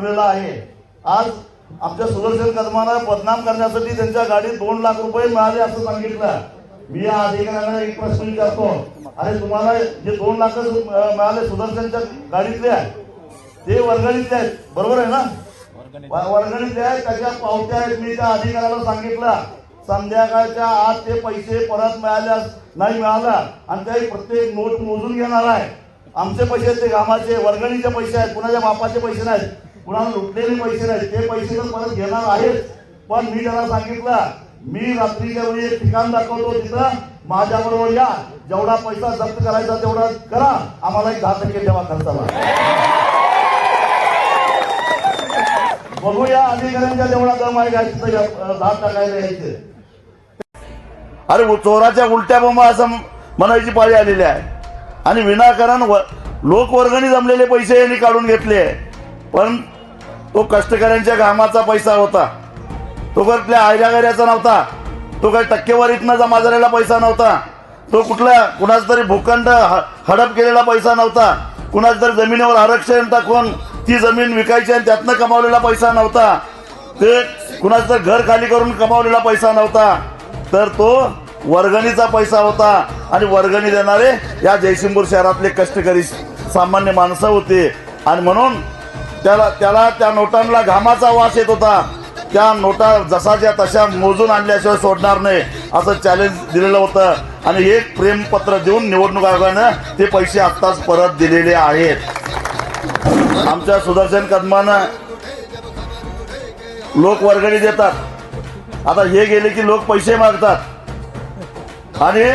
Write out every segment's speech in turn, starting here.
उरलेला आहे. आज आमच्या सुदर्शन कदमाला बदनाम करण्यासाठी त्यांच्या गाडीत दोन लाख रुपये मिळाले असं सांगितलं. मी या अधिकाऱ्यांना एक प्रश्न विचारतो. अरे तुम्हाला जे दोन लाख मिळाले सुदर्शनच्या गाडीतले ते वर्गणीतले आहेत बरोबर आहे ना? वर्गणीतले. आहेत त्याच्या पावत्या आहेत. मी त्या अधिकाऱ्याला सांगितलं. संध्याकाळच्या आत ते पैसे परत मिळाल्यास नाही मिळाला. आणि ते प्रत्येक नोट मोजून घेणार आहे. आमचे पैसे आहेत ते कामाचे वर्गणीचे पैसे आहेत कुणाच्या बापाचे पैसे नाहीत. कुणाला लुटलेले पैसे नाहीत. ते पैसे तर परत घेणार आहेत. पण मी त्याला सांगितलं मी रात्रीच्या वेळी एक ठिकाण दाखवतो तिथं. माझ्याबरोबर या. जेवढा पैसा जप्त करायचा तेवढा करा. आम्हाला एक दहा टक्के ठेवा खर्चाला. बघूया अधिकाऱ्यांच्या जेवढा दम आहे का तिथं दहा टाकायला यायचे. अरे चोराच्या उलट्या बोंबा असं म्हणायची पाळी आलेली आहे. आणि विनाकारण व- लोकवर्गणी जमलेले पैसे यांनी काढून घेतले. पण तो कष्टकऱ्यांच्या घामाचा पैसा होता. तो कुठल्या आयल्यागाऱ्याचा नव्हता. तो काही टक्केवारीतनं जमा झालेला पैसा नव्हता. तो कुठल्या कुणाचा तरी भूखंड हडप केलेला पैसा नव्हता. कुणाच्या तरी जमिनीवर आरक्षण टाकून ती जमीन विकायची आणि त्यातनं कमावलेला पैसा नव्हता. ते कुणाचं तर घर खाली करून कमावलेला पैसा नव्हता. तर तो वर्गणीचा पैसा होता आणि वर्गणी देणारे या जयसिंगपूर शहरातले कष्टकरी सामान्य माणसं होते. आणि म्हणून त्याला त्याला त्या नोटांना घामाचा वास येत होता. त्या नोटा जसाच्या तशा मोजून आणल्याशिवाय सोडणार नाही असं चॅलेंज दिलेलं होतं. आणि हे प्रेमपत्र देऊन निवडणूक आयोगानं ते पैसे आत्ताच परत दिलेले आहेत. आमच्या सुदर्शन कदमानं लोक वर्गणी देतात. आता हे गेले की लोक पैसे मागतात. आणि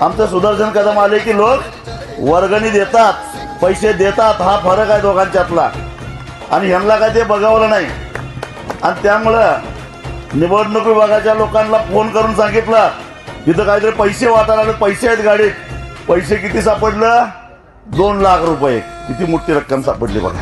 आमचं सुदर्शन कदम आले की लोक वर्गणी देतात. पैसे देतात. हा फरक आहे दोघांच्यातला. आणि ह्यांना काय ते बघावलं नाही. आणि त्यामुळं निवडणूक विभागाच्या लोकांना फोन करून सांगितलं इथं काहीतरी पैसे वाटायला आले पैसे आहेत गाडीत. पैसे किती सापडलं? दोन लाख रुपये. किती मोठी रक्कम सापडली बघा.